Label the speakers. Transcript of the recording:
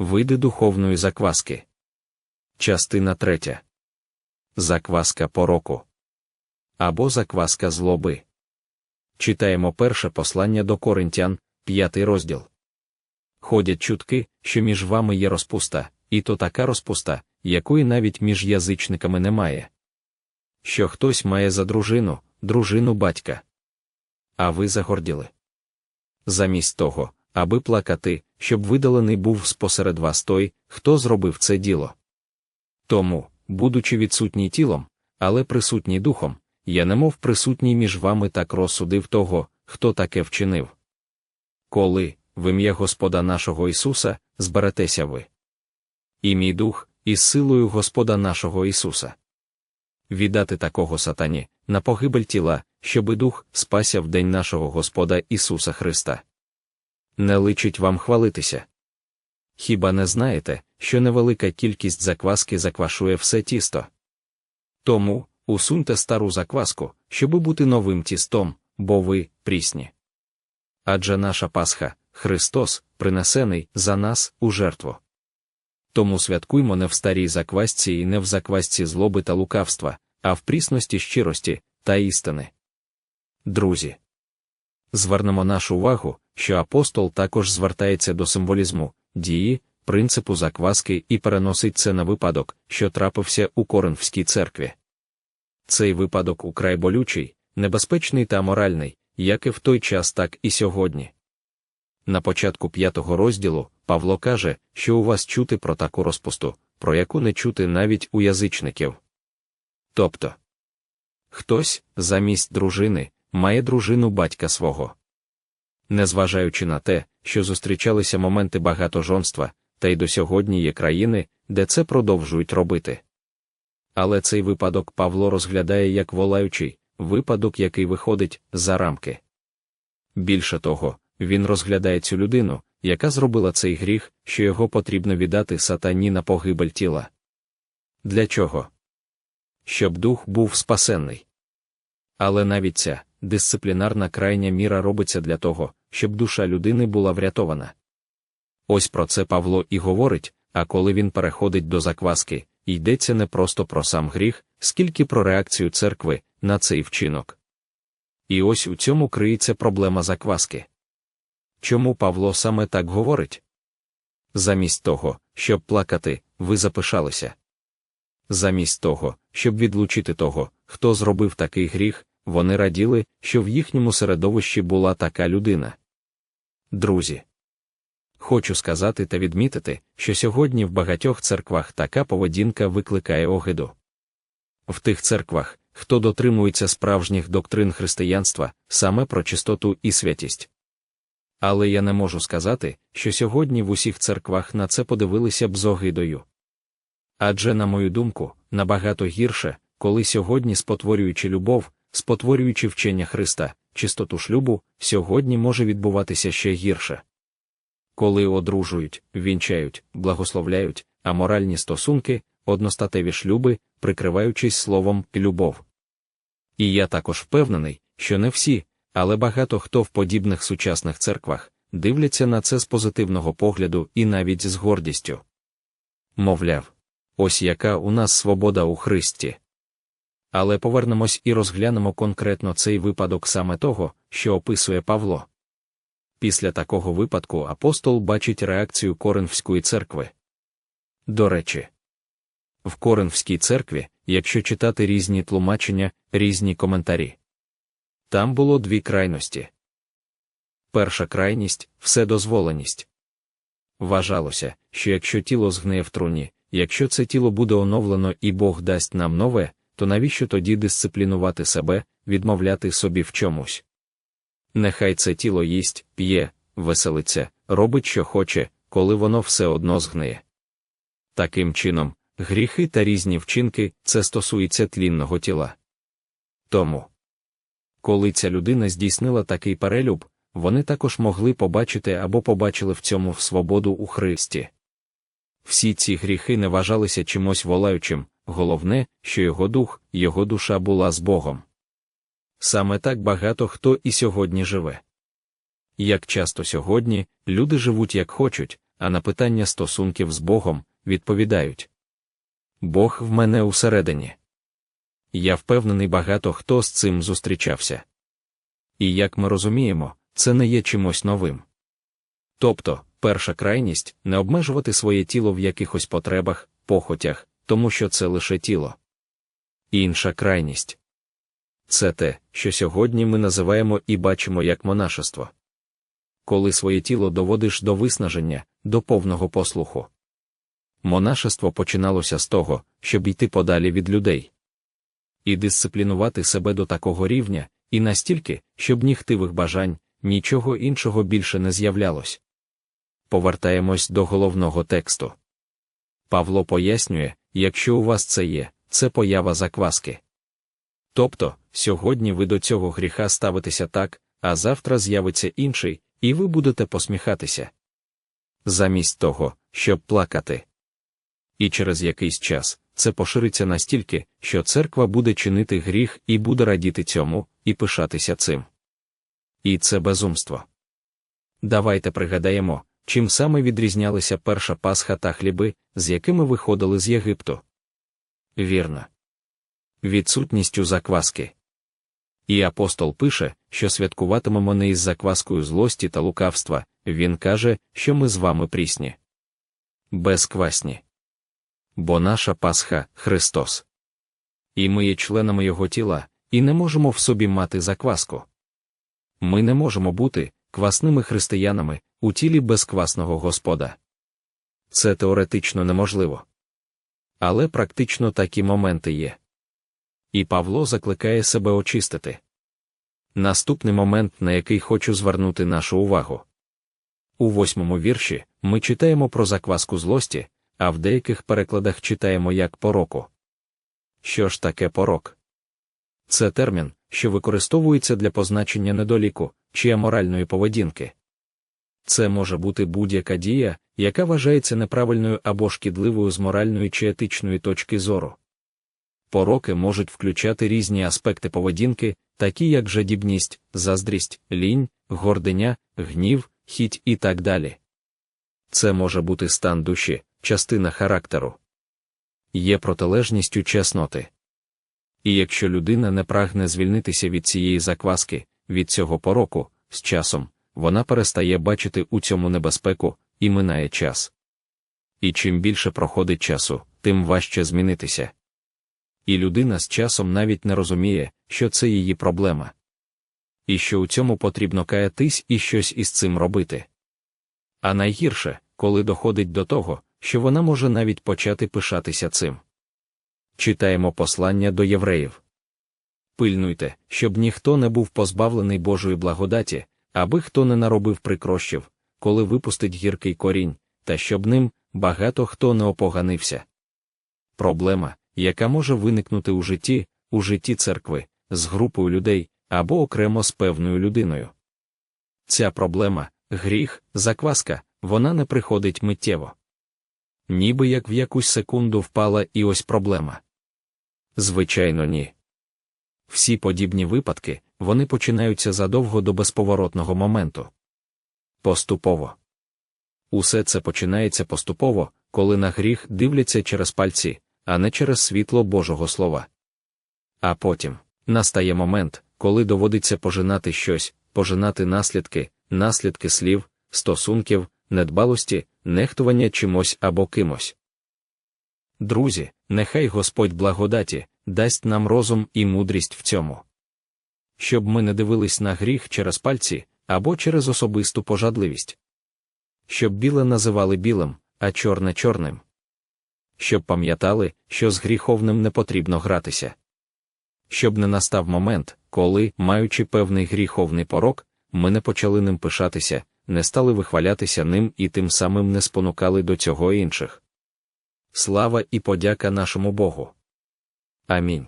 Speaker 1: Види духовної закваски. Частина третя. Закваска пороку. Або закваска злоби. Читаємо перше послання до Коринтян, п'ятий розділ. Ходять чутки, що між вами є розпуста, і то така розпуста, якої навіть між язичниками немає. Що хтось має за дружину, дружину батька. А ви загорділи. Замість того, аби плакати, щоб видалений був спосеред вас той, хто зробив це діло. Тому, будучи відсутній тілом, але присутній духом, я немов присутній між вами так розсудив того, хто таке вчинив. Коли, в ім'я Господа нашого Ісуса, зберетеся ви. І мій дух, із силою Господа нашого Ісуса. Віддати такого сатані, на погибель тіла, щоби дух спася в день нашого Господа Ісуса Христа. Не личить вам хвалитися. Хіба не знаєте, що невелика кількість закваски заквашує все тісто? Тому усуньте стару закваску, щоби бути новим тістом, бо ви прісні. Адже наша Пасха, Христос, принесений за нас у жертву. Тому святкуймо не в старій заквасці і не в заквасці злоби та лукавства, а в прісності щирості та істини. Друзі, звернемо нашу увагу, що апостол також звертається до символізму, дії, принципу закваски і переносить це на випадок, що трапився у Коринфській церкві. Цей випадок украй болючий, небезпечний та моральний, як і в той час, так і сьогодні. На початку п'ятого розділу Павло каже, що у вас чути про таку розпусту, про яку не чути навіть у язичників. Тобто, хтось, замість дружини, має дружину батька свого. Незважаючи на те, що зустрічалися моменти багатожонства, та й до сьогодні є країни, де це продовжують робити. Але цей випадок Павло розглядає як волаючий, випадок, який виходить за рамки. Більше того, він розглядає цю людину, яка зробила цей гріх, що його потрібно віддати сатані на погибель тіла. Для чого? Щоб дух був спасенний. Але навіть ця дисциплінарна крайня міра робиться для того, щоб душа людини була врятована. Ось про це Павло і говорить, а коли він переходить до закваски, йдеться не просто про сам гріх, скільки про реакцію церкви на цей вчинок. І ось у цьому криється проблема закваски. Чому Павло саме так говорить? Замість того, щоб плакати, ви запишалися. Замість того, щоб відлучити того, хто зробив такий гріх, вони раділи, що в їхньому середовищі була така людина. Друзі, хочу сказати та відмітити, що сьогодні в багатьох церквах така поведінка викликає огиду. В тих церквах, хто дотримується справжніх доктрин християнства, саме про чистоту і святість. Але я не можу сказати, що сьогодні в усіх церквах на це подивилися б з огидою. Адже, на мою думку, набагато гірше, коли сьогодні, спотворюючи любов, спотворюючи вчення Христа, чистоту шлюбу, сьогодні може відбуватися ще гірше. Коли одружують, вінчають, благословляють, аморальні стосунки, одностатеві шлюби, прикриваючись словом любов. І я також впевнений, що не всі, але багато хто в подібних сучасних церквах дивляться на це з позитивного погляду і навіть з гордістю. Мовляв, ось яка у нас свобода у Христі. Але повернемось і розглянемо конкретно цей випадок саме того, що описує Павло. Після такого випадку апостол бачить реакцію Коринфської церкви. До речі, в Коринфській церкві, якщо читати різні тлумачення, різні коментарі, там було дві крайності. Перша крайність вседозволеність. Вважалося, що якщо тіло згниє в труні, якщо це тіло буде оновлено і Бог дасть нам нове, то навіщо тоді дисциплінувати себе, відмовляти собі в чомусь? Нехай це тіло їсть, п'є, веселиться, робить, що хоче, коли воно все одно згниє. Таким чином, гріхи та різні вчинки це стосується тлінного тіла. Тому, коли ця людина здійснила такий перелюб, вони також могли побачити або побачили в цьому свободу у Христі. Всі ці гріхи не вважалися чимось волаючим, головне, що його дух, його душа була з Богом. Саме так багато хто і сьогодні живе. Як часто сьогодні люди живуть як хочуть, а на питання стосунків з Богом відповідають: Бог в мене усередині. Я впевнений, багато хто з цим зустрічався. І як ми розуміємо, це не є чимось новим. Тобто, перша крайність не обмежувати своє тіло в якихось потребах, похотях, тому що це лише тіло. Інша крайність це те, що сьогодні ми називаємо і бачимо як монашество. Коли своє тіло доводиш до виснаження, до повного послуху. Монашество починалося з того, щоб йти подалі від людей і дисциплінувати себе до такого рівня, і настільки, щоб нігтивих бажань, нічого іншого більше не з'являлось. Повертаємось до головного тексту. Павло пояснює, якщо у вас це є, це поява закваски. Тобто, сьогодні ви до цього гріха ставитеся так, а завтра з'явиться інший, і ви будете посміхатися. Замість того, щоб плакати. І через якийсь час це пошириться настільки, що церква буде чинити гріх і буде радіти цьому, і пишатися цим. І це безумство. Давайте пригадаємо, чим саме відрізнялися перша Пасха та хліби, з якими виходили з Єгипту. Вірно. Відсутністю закваски. І апостол пише, що святкуватимемо не із закваскою злості та лукавства, він каже, що ми з вами прісні. Безквасні. Бо наша Пасха Христос. І ми є членами Його тіла, і не можемо в собі мати закваску. Ми не можемо бути квасними християнами у тілі безквасного Господа. Це теоретично неможливо. Але практично такі моменти є. І Павло закликає себе очистити. Наступний момент, на який хочу звернути нашу увагу. У восьмому вірші ми читаємо про закваску злості, а в деяких перекладах читаємо як пороку. Що ж таке порок? Це термін, що використовується для позначення недоліку чи аморальної поведінки. Це може бути будь-яка дія, яка вважається неправильною або шкідливою з моральної чи етичної точки зору. Пороки можуть включати різні аспекти поведінки, такі як жадібність, заздрість, лінь, гординя, гнів, хіть і так далі. Це може бути стан душі, частина характеру. Є протилежністю чесноти. І якщо людина не прагне звільнитися від цієї закваски, від цього пороку, з часом, вона перестає бачити у цьому небезпеку і минає час. І чим більше проходить часу, тим важче змінитися. І людина з часом навіть не розуміє, що це її проблема. І що у цьому потрібно каятись і щось із цим робити. А найгірше, коли доходить до того, що вона може навіть почати пишатися цим. Читаємо послання до євреїв. Пильнуйте, щоб ніхто не був позбавлений Божої благодаті, аби хто не наробив прикрощів, коли випустить гіркий корінь, та щоб ним багато хто не опоганився. Проблема, яка може виникнути у житті, у житті церкви, з групою людей або окремо з певною людиною. Ця проблема, гріх, закваска, вона не приходить миттєво. Ніби як в якусь секунду впала і ось проблема. Звичайно, ні. Всі подібні випадки вони починаються задовго до безповоротного моменту. Поступово. Усе це починається поступово, коли на гріх дивляться через пальці, а не через світло Божого Слова. А потім настає момент, коли доводиться пожинати щось, пожинати наслідки, наслідки слів, стосунків, недбалості, нехтування чимось або кимось. Друзі, нехай Господь благодаті дасть нам розум і мудрість в цьому. Щоб ми не дивились на гріх через пальці або через особисту пожадливість. Щоб біле називали білим, а чорне чорним. Щоб пам'ятали, що з гріховним не потрібно гратися. Щоб не настав момент, коли, маючи певний гріховний порок, ми не почали ним пишатися, не стали вихвалятися ним і тим самим не спонукали до цього інших. Слава і подяка нашому Богу. Амінь.